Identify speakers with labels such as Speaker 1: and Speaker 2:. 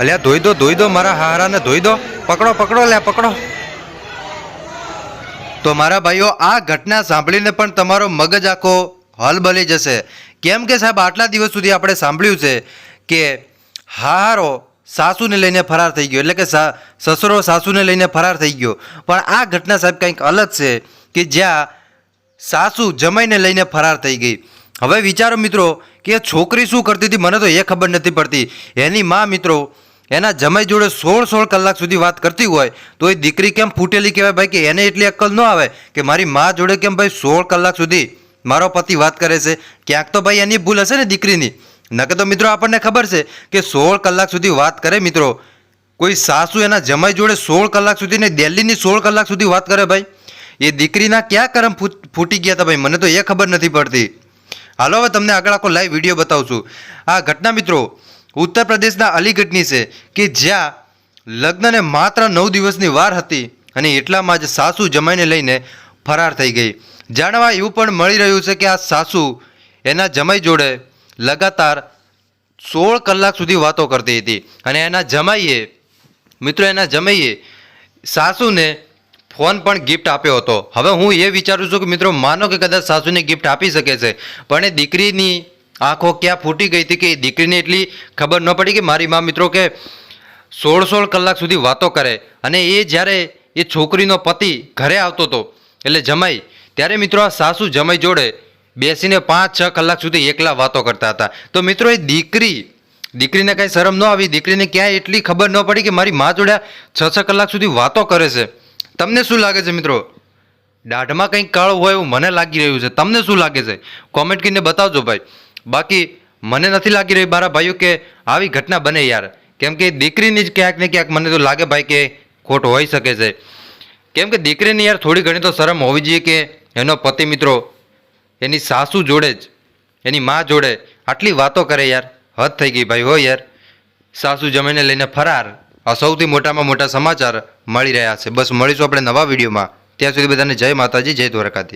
Speaker 1: અલ્યા, ધોઈ દો ધોઈ દો મારા હારાને, ધોઈ દો. પકડો પકડો લ્યા પકડો. તો મારા ભાઈઓ, આ ઘટના સાંભળીને પણ તમારો મગજ આખો હલબલી જશે. કેમ કે સાહેબ, આટલા દિવસ સુધી આપણે સાંભળ્યું છે કે હારો સાસુને લઈને ફરાર થઈ ગયો. એટલે કે સસરો સાસુને લઈને ફરાર થઈ ગયો. પણ આ ઘટના સાહેબ કંઈક અલગ છે કે જ્યાં સાસુ જમાઈને લઈને ફરાર થઈ ગઈ. હવે વિચારો મિત્રો, કે છોકરી શું કરતી હતી મને તો એ ખબર નથી પડતી. એની માં મિત્રો એના જમાઈ જોડે સોળ સોળ કલાક સુધી વાત કરતી હોય તો એ દીકરી કેમ ફૂટેલી કહેવાય ભાઈ કે એને એટલી અક્કલ ન આવે કે મારી મા જોડે કેમ ભાઈ સોળ કલાક સુધી મારો પતિ વાત કરે છે? ક્યાંક તો ભાઈ એની ભૂલ હશે ને દીકરીની. નકે તો મિત્રો આપણને ખબર છે કે સોળ કલાક સુધી વાત કરે મિત્રો. કોઈ સાસુ એના જમાઈ જોડે સોળ કલાક સુધી ને દિલ્હીની સોળ કલાક સુધી વાત કરે ભાઈ. એ દીકરીના ક્યાં કરમ ફૂટ- ગયા હતા ભાઈ? મને તો એ ખબર નથી પડતી. હાલો, હવે તમને આગળ આખો લાઈવ વીડિયો બતાવું છું. આ ઘટના મિત્રો ઉત્તર પ્રદેશના અલીગઢની છે કે જ્યાં લગ્નને માત્ર નવ દિવસની વાર હતી અને એટલામાં જ સાસુ જમાઈને લઈને ફરાર થઈ ગઈ. જાણવા એવું પણ મળી રહ્યું છે કે આ સાસુ એના જમાઈ જોડે લગાતાર સોળ કલાક સુધી વાતો કરતી હતી. અને એના જમાઈએ, મિત્રો, એના જમાઈએ સાસુને ફોન પણ ગિફ્ટ આપ્યો હતો. હવે હું એ વિચારું છું કે મિત્રો, માનો કે કદાચ સાસુને ગિફ્ટ આપી શકે છે. પણ એ દીકરીની આંખો ક્યાં ફૂટી ગઈ હતી કે દીકરીને એટલી ખબર ન પડી કે મારી મા મિત્રો કે સોળ સોળ કલાક સુધી વાતો કરે. અને એ જ્યારે એ છોકરીનો પતિ ઘરે આવતો હતો, એટલે જમાઈ, ત્યારે મિત્રો આ સાસુ જમાઈ જોડે બેસીને પાંચ, છ કલાક સુધી એકલા વાતો કરતા હતા. તો મિત્રો એ દીકરી, દીકરીને કાંઈ શરમ ન આવી, દીકરીને ક્યાંય એટલી ખબર ન પડી કે મારી મા જોડે છ છ કલાક સુધી વાતો કરે છે. તમને શું લાગે છે મિત્રો? દાઢમાં કંઈક કાળું હોય એવું મને લાગી રહ્યું છે. તમને શું લાગે છે? કોમેન્ટ કરીને બતાવજો ભાઈ. બાકી મને નથી લાગી રહ્યું મારા ભાઈઓ કે આવી ઘટના બને યાર. કેમ કે દીકરીની જ ક્યાંક ને ક્યાંક મને તો લાગે ભાઈ કે ખોટ હોઈ શકે છે. કેમ કે દીકરીની યાર થોડી ઘણી તો શરમ હોવી જોઈએ કે એનો પતિ મિત્રો એની સાસુ જોડે જ, એની મા જોડે આટલી વાતો કરે યાર. હદ થઈ ગઈ ભાઈ હો યાર. સાસુ જમીને લઈને ફરાર. આ સૌથી મોટામાં મોટા સમાચાર મળી રહ્યા છે. બસ મળીશું આપણે નવા વિડીયોમાં. ત્યાં સુધી બધાને જય માતાજી, જય દ્વારકાથી